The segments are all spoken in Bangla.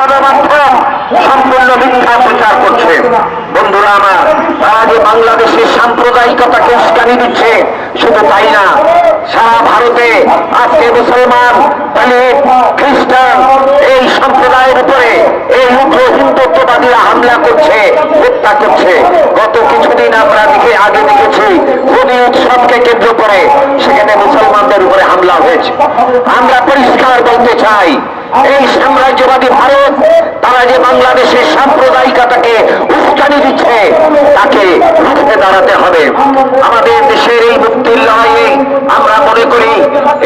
গণমাধ্যম সম্পূর্ণ মিথ্যা প্রচার করছে। বন্ধুরা আমার, তারা যে বাংলাদেশের সাম্প্রদায়িকতাকে উস্কানি দিচ্ছে, শুধু তাই না, সারা ভারতে আজকে মুসলমান, দলিত, খ্রিস্টান এই সম্প্রদায়ের উপরে এই উগ্র হিন্দুত্ববাদীরা হামলা করছে, হত্যা করছে। গত কিছুদিন আমরা দিকে আগে দেখেছি হোলি উৎসবকে কেন্দ্র করে সেখানে মুসলমানদের উপরে হামলা হয়েছে। আমরা পরিষ্কার বলতে চাই, এই সাম্রাজ্যবাদী ভারত, তারা যে বাংলাদেশের সাম্প্রদায়িকতাকে উস্কানি দিচ্ছে, তাকে রুখে দাঁড়াতে হবে। আমাদের দেশের এই মুক্তির লড়াইয়ে আমরা মনে করি,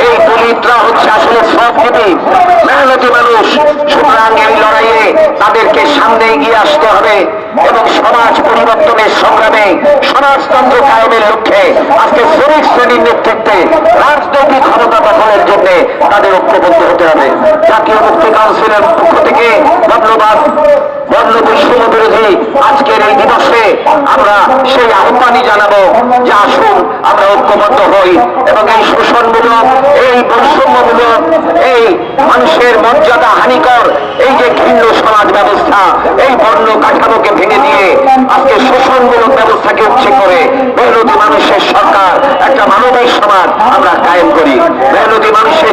এই দলিতরা হচ্ছে আসলে শ্রমজীবী মেহনতি মানুষ। সুতরাং এই লড়াইয়ে তাদেরকে সামনে এগিয়ে আসতে হবে এবং সমাজ পরিবর্তনের সংগ্রামে সমাজতন্ত্র কায়েমের লক্ষ্যে আজকে শ্রমিক শ্রেণির নেতৃত্বে রাজনৈতিক ক্ষমতা দখলের জন্য তাদের ঐক্যবদ্ধ হতে হবে। জাতীয় মুক্তি কাউন্সিলের পক্ষ থেকে ধন্যবাদ। বর্ণ বৈষম্য বিরোধী আজকের এই দিবসে আমরা সেই আহ্বানই জানাব যে আসুন, আমরা ঐক্যবদ্ধ হই এবং এই শোষণমূলক, এই বৈষম্যমূলক, এই মানুষের মর্যাদা হানিকর, এই যে ঘৃণ্য সমাজ ব্যবস্থা, এই বর্ণ আজকে ব্যবস্থাকে উচ্ছে করে মেহনতি মানুষের সরকার একটা মানবিক সমাজ আমরা কায়েম করি। মেহনতি মানুষের